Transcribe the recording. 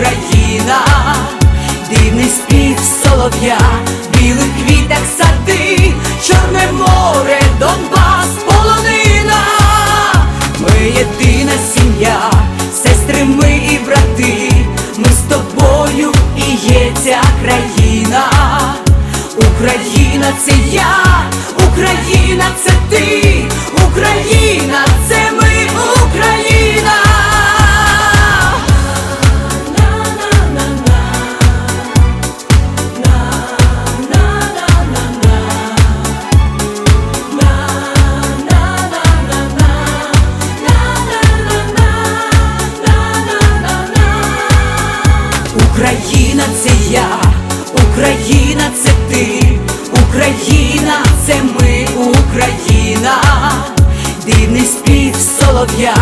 Україна, дивний спів солов'я, білих квітах сади, Чорне море, Донбас, полонина, ми єдина сім'я, сестри ми і брати, ми з тобою і є ця країна. Україна це я, Україна це я, Україна це ти, Україна це ми, Україна, дивний спів солов'я,